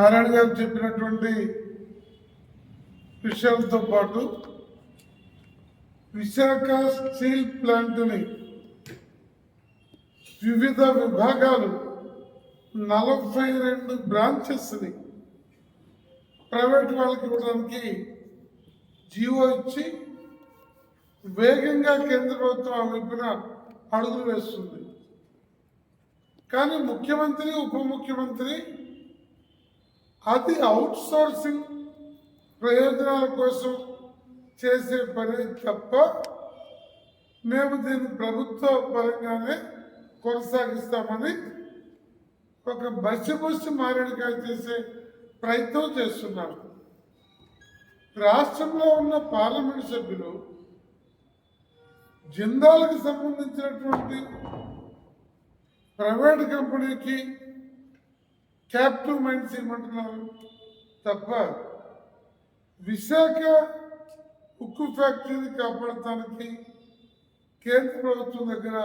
నారాయణ గారు చెప్పినటువంటి విషయాలతో పాటు విశాఖ స్టీల్ ప్లాంట్ని వివిధ విభాగాలు నలభై రెండు బ్రాంచెస్ని ప్రైవేట్ వాళ్ళకి ఇవ్వడానికి జీవో ఇచ్చి వేగంగా కేంద్ర ప్రభుత్వం ఆ వైపున అడుగులు వేస్తుంది. కానీ ముఖ్యమంత్రి ఉప ముఖ్యమంత్రి అది అవుట్సోర్సింగ్ ప్రయోజనాల కోసం చేసే పని తప్ప మేము దీన్ని ప్రభుత్వ పరంగానే కొనసాగిస్తామని ఒక బస్సు మారేడుకాయ చేసే ప్రయత్నం చేస్తున్నారు రాష్ట్రంలో ఉన్న పార్లమెంట్ సభ్యులు జిందాలకు సంబంధించినటువంటి ప్రైవేట్ కంపెనీకి క్యాపిటల్ మైండ్స్ ఇవ్వమంటున్నారు తప్ప విశాఖ ఉక్కు ఫ్యాక్టరీని కాపాడటానికి కేంద్ర ప్రభుత్వం దగ్గర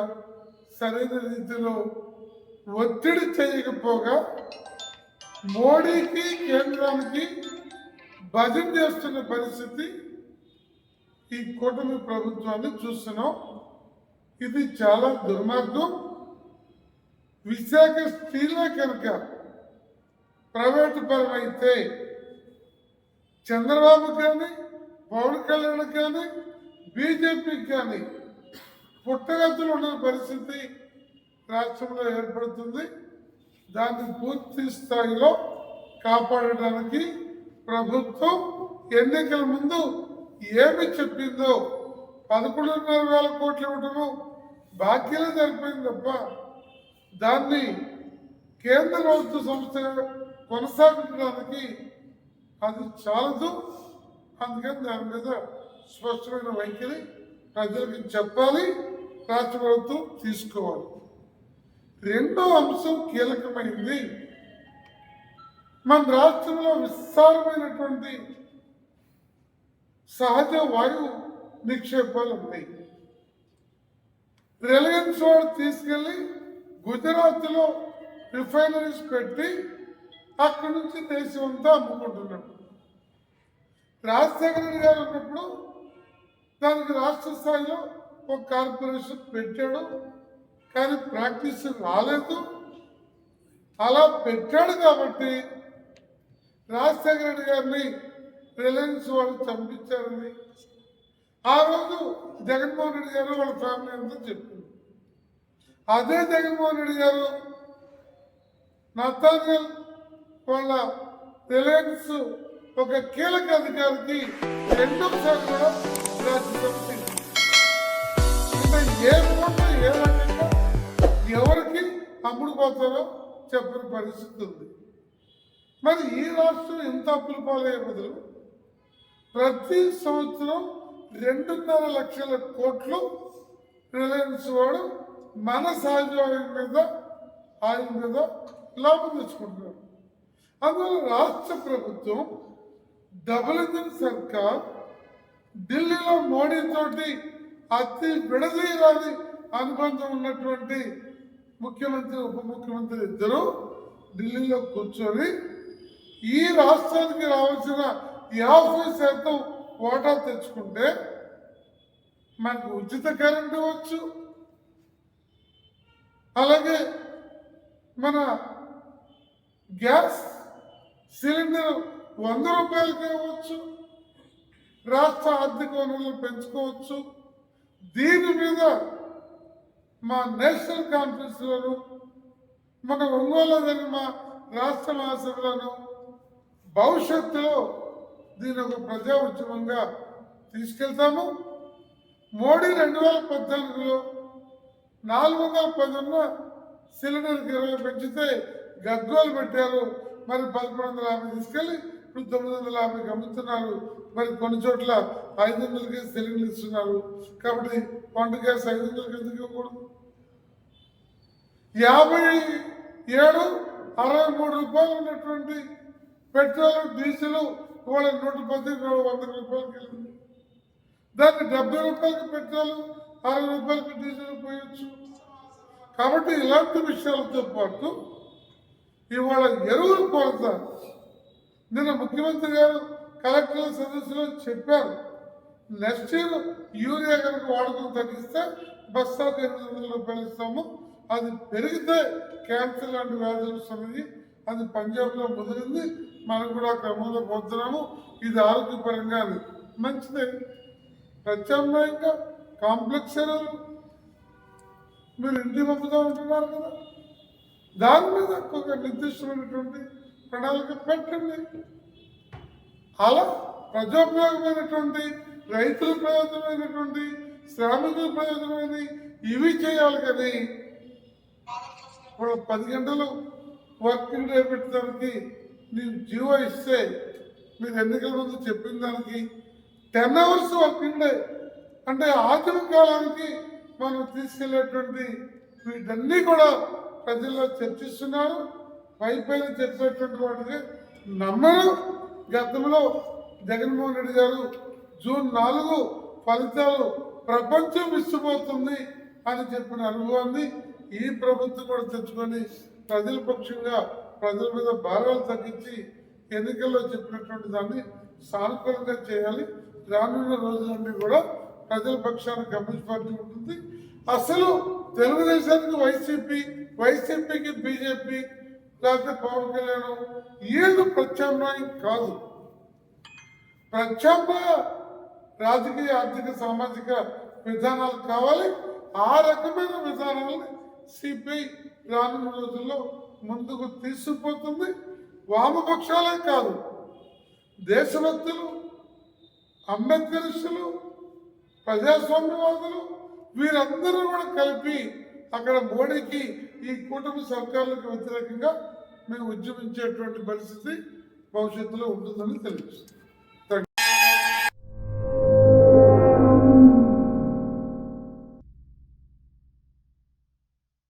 సరైన రీతిలో ఒత్తిడి చేయకపోగా మోడీకి కేంద్రానికి భజన చేస్తున్న పరిస్థితి ఈ కూటమి ప్రభుత్వాన్ని చూస్తున్నాం. ఇది చాలా దుర్మార్గం. విశాఖ స్టీలే కనుక ప్రైవేటు పరమైతే చంద్రబాబు కానీ పవన్ కళ్యాణ్ కానీ బీజేపీకి కానీ పుట్టగతులు ఉన్న పరిస్థితి రాష్ట్రంలో ఏర్పడుతుంది. దాన్ని పూర్తి స్థాయిలో కాపాడడానికి ప్రభుత్వం ఎన్నికల ముందు ఏమి చెప్పిందో పదకొండున్నర వేల కోట్లు ఇవ్వటము బాకీలో సరిపోయింది తప్ప దాన్ని కేంద్ర ప్రభుత్వ సంస్థగా కొనసాగించడానికి అది చాలదు. అందుకని దాని మీద స్పష్టమైన వైఖరి ప్రజలకు చెప్పాలి రాష్ట్ర ప్రభుత్వం తీసుకోవాలి. రెండో అంశం కీలకమైంది. మన రాష్ట్రంలో విస్తారమైనటువంటి సహజ వాయు నిక్షేపాలు ఉన్నాయి. రిలయన్స్ వాడు తీసుకెళ్ళి గుజరాత్లో రిఫైనరీస్ పెట్టి అక్కడి నుంచి దేశం అంతా అమ్ముకుంటున్నాడు. రాజశేఖర రెడ్డి గారు ఉన్నప్పుడు దానికి రాష్ట్ర స్థాయిలో ఒక కార్పొరేషన్ పెట్టాడు కానీ ప్రాక్టీస్ రాలేదు. అలా పెట్టాడు కాబట్టి రాజశేఖర రెడ్డి గారిని రిలయన్స్ వాళ్ళు చంపించారని. ఆ రోజు జగన్మోహన్ రెడ్డి గారు వాళ్ళ ఫ్యామిలీ అంతా చెప్పింది. అదే జగన్మోహన్ రెడ్డి గారు నతానియల్ వాళ్ళ రిలయన్స్ ఒక కీలక అధికారికి రెండోసారి కూడా రాజ్యసభ ఏ ఏ రకంగా ఎవరికి అమ్ముడు పోతారో చెప్పని పరిస్థితి ఉంది. మరి ఈ రాష్ట్రం ఎంత అప్పులు పాలయ్యే బదులు ప్రతి సంవత్సరం రెండున్నర లక్షల కోట్లు రిలయన్స్ వాడు మన సహజ ఆయిల్ మీద ఆయిల్ మీద లాభం తెచ్చుకుంటున్నారు. అందువల్ల రాష్ట్ర ప్రభుత్వం డబుల్ ఇంజన్ సర్కార్ ఢిల్లీలో మోడీ తోటి అతి విడదీయరాని అనుబంధం ఉన్నటువంటి ముఖ్యమంత్రి ఉప ముఖ్యమంత్రి ఇద్దరు ఢిల్లీలో కూర్చొని ఈ రాష్ట్రానికి రావాల్సిన యాభై శాతం ఓటా తెచ్చుకుంటే మనకు ఉచిత కరెంట్ ఇవ్వచ్చు అలాగే మన గ్యాస్ సిలిండర్ వంద రూపాయలకి ఇవ్వచ్చు. రాష్ట్ర ఆర్థిక వనరులను పెంచుకోవచ్చు. దీని మీద మా నేషనల్ కాన్ఫరెన్స్లను మన ఒంగోలు జరిగిన మా రాష్ట్ర మహాసభలను భవిష్యత్తులో దీని ఒక ప్రజా ఉద్యమంగా తీసుకెళ్తాము. మోడీ రెండు వేల పద్నాలుగులో నాలుగు వందల పది సిలిండర్కి ఇరవై పెంచితే గగ్గోలు పెట్టారు మరి పదకొండు వందల యాభై తీసుకెళ్ళి ఇప్పుడు తొమ్మిది వందల యాభైకి అమ్ముతున్నారు. మరి కొన్ని చోట్ల ఐదు వందలకి సిలిండర్లు ఇస్తున్నారు. కాబట్టి వంట గ్యాస్ ఐదు వందలకి ఎందుకు ఇవ్వకూడదు? యాభై ఏడు అరవై మూడు రూపాయలు ఉన్నటువంటి పెట్రోల్ డీజిల్ ఇవాళ నూట పది వంద రూపాయలకి వెళ్ళింది. దాన్ని డెబ్బై రూపాయలకి పెట్రోల్ అరవై రూపాయలకి డీజిల్ పోయొచ్చు. కాబట్టి ఇలాంటి విషయాలతో పాటు ఇవాళ ఎరువుల కొరత నిన్న ముఖ్యమంత్రి గారు కలెక్టర్ల సదస్సులో చెప్పారు నెక్స్ట్ ఇయర్ యూరియా కనుక వాడకం తగ్గిస్తే బస్తాకు ఎనిమిది వందల రూపాయలు ఇస్తాము. అది పెరిగితే క్యాన్సర్ లాంటి వ్యాధులు వస్తున్నది అది పంజాబ్లో ముదిరింది. మనం కూడా క్రమంలో పోతున్నాము. ఇది ఆరోగ్యపరంగా అది మంచిదే. ప్రత్యామ్నాయంగా కాంప్లెక్స్ ఎరువులు. మీరు ఇంటి పంపుతూ ఉంటున్నారు కదా. దాని మీద ఒక నిర్దిష్టమైనటువంటి ప్రణాళిక పెట్టండి. అలా ప్రజోపయోగమైనటువంటి రైతుల ప్రయోజనమైనటువంటి శ్రామికుల ప్రయోజనమైన ఇవి చేయాలి కానీ ఇప్పుడు పది గంటలు వర్కింగ్ డే పెట్టడానికి నేను జీవో ఇస్తే మీరు ఎన్నికల ముందు చెప్పిన దానికి టెన్ అవర్స్ వర్కింగ్ డే అంటే ఆధునిక కాలానికి మనం తీసుకెళ్ళేటువంటి వీటన్నీ కూడా ప్రజల్లో చర్చిస్తున్నారు పైపైన చెప్పేటువంటి వాటిని నమ్మరు. గతంలో జగన్మోహన్ రెడ్డి గారు జూన్ నాలుగు ఫలితాలు ప్రపంచం విస్తుపోతుంది అని చెప్పిన అనుభవాన్ని ఈ ప్రభుత్వం కూడా తెచ్చుకొని ప్రజల పక్షంగా ప్రజల మీద భారాలు తగ్గించి ఎన్నికల్లో చెప్పినటువంటి దాన్ని సానుకూలంగా చేయాలి. రానున్న రోజులన్నీ కూడా ప్రజల పక్షాన కమ్యూనిస్ట్ పార్టీ ఉంటుంది. అసలు తెలుగుదేశానికి వైసీపీ వైసీపీకి బీజేపీ లేకపోతే పవన్ కళ్యాణ్ వీళ్ళు ప్రత్యామ్నాయం కాదు. ప్రత్యామ్నాయ రాజకీయ ఆర్థిక సామాజిక విధానాలు కావాలి. ఆ రకమైన విధానాలని సిపిఐ రానున్న రోజుల్లో ముందుకు తీసుకుపోతుంది. వామపక్షాలే కాదు. దేశభక్తులు అంబేద్కరిస్టులు ప్రజాస్వామ్యవాదులు వీరందరూ కూడా కలిపి అక్కడ మోడీకి ఈ కూటమి సర్కారులకు వ్యతిరేకంగా మేము ఉద్యమించేటువంటి పరిస్థితి భవిష్యత్తులో ఉంటుందని తెలుస్తుంది